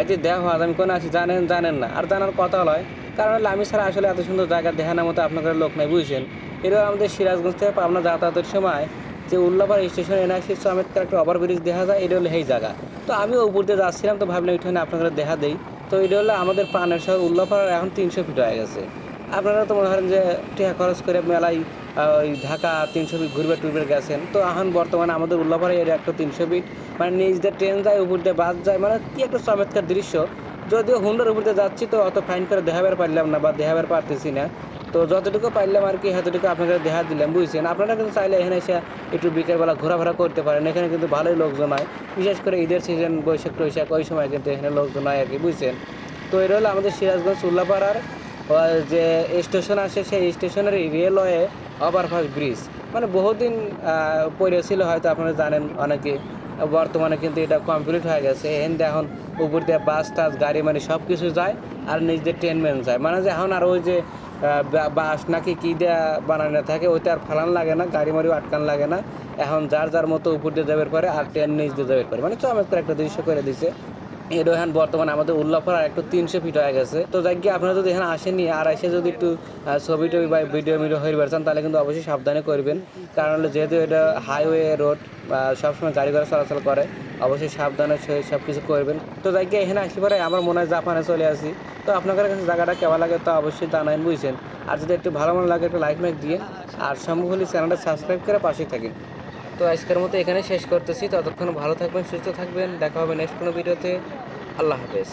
এটি দেওয়া হয় আমি কোনো আছি জানেন জানেন না। আর জানার কথা নয় কারণ হলো আমি ছাড়া আসলে এত সুন্দর জায়গা দেখানোর মতো আপনাদের লোক নাই, বুঝছেন? এটা আমাদের সিরাজগঞ্জ থেকে পাবনা যাতায়াতের সময় যে উল্লাপাড়া স্টেশন এনআইসি সমেতকার একটা ওভারব্রিজ দেখা যায়, এটা হলো সেই জায়গা। তো আমি উপর দিয়ে যাচ্ছিলাম, তো ভাবলাম ওইখানে আপনাদের দেখা দেই। তো এটা হলো আমাদের প্রাণের শহর, উল্লাপাড়ার এখন তিনশো ফিট হয়ে গেছে। আপনারা তো মনে করেন যে টাকা খরচ করে মেলায় ওই ঢাকা তিনশো ফিট ঘুরবে, টুরবে গেছেন। তো এখন বর্তমানে আমাদের উল্লাপাড়া এরিয়া একটা তিনশো ফিট মানে নিজ দিয়ে ট্রেন যায়, উপর দিয়ে বাস যায় মানে কি একটা চমৎকার দৃশ্য। যদিও হুন্ডার উপর দিয়ে যাচ্ছি, তো অত ফাইন করে দেখাবার পারলাম না বা দেখাবার পারতেছি না। তো যতটুকু পারলাম আর কি, এতটুকু আপনাকে দেখা দিলাম, বুঝছেন? আপনারা কিন্তু চাইলে এখানে এসে একটু বিকেলবেলা ঘোরাফেরা করতে পারেন। এখানে কিন্তু ভালোই লোকজন হয়। বিশেষ করে ঈদের সিজন বৈশাখ, টৈশাখ, ওই সময় কিন্তু এখানে লোকজন হয় আর কি, বুঝছেন? তো এটা হলো আমাদের সিরাজগঞ্জ, উল্লাপাড়ার যে স্টেশন আছে সেই স্টেশনের রেলওয়ে ওভারপাস ব্রিজ মানে বহুদিন পড়ে ছিল হয়তো আপনারা জানেন অনেকে। বর্তমানে কিন্তু এটা কমপ্লিট হয়ে গেছে। এখান এখন উপর দিয়ে বাস টাস, গাড়ি মানে সব কিছু যায় আর নিজ দিয়ে ট্রেন মেন যায়। মানে যে এখন আর ওই যে বাস নাকি কি দেয়া বানানো থাকে, ওইটা আর ফালান লাগে না, গাড়ি মারিও আটকান লাগে না। এখন যার যার মতো উপর দিয়ে যাবে পারে আর ট্রেন নিচ দিয়ে যাবে পারে। মানে চমৎকার একটা দৃশ্য করে দিছে। এটা এখন বর্তমানে আমাদের উল্লাপাড়া একটু তিনশো ফিট হয়ে গেছে। তো যাই গিয়ে আপনারা যদি এখানে আসেননি, আর এসে যদি একটু ছবি টবি বা ভিডিও মিডিও হয়ে পারছেন তাহলে কিন্তু অবশ্যই সাবধানে করবেন। কারণ হলো যেহেতু এটা হাইওয়ে রোড সবসময় গাড়ি ঘোড়া চলাচল করে, অবশ্যই সাবধানে সব কিছু করবেন। তো যাই গিয়ে এখানে আসি পরে আমার মনে হয় জাপানে চলে আসি। তো আপনাদের কাছে জায়গাটা কেমন লাগে তো অবশ্যই জানাবেন, বুঝছেন? আর যদি একটু ভালো মনে লাগে, একটু লাইক মাইক দিয়ে, আর সম্ভব হলে চ্যানেলটা সাবস্ক্রাইব করে পাশে থাকেন। তো আজকের মতো এখানে শেষ করতেছি। ততক্ষণ ভালো থাকবেন, সুস্থ থাকবেন। দেখা হবে নেক্সট কোনো ভিডিওতে আল্লাহ হাফেজ।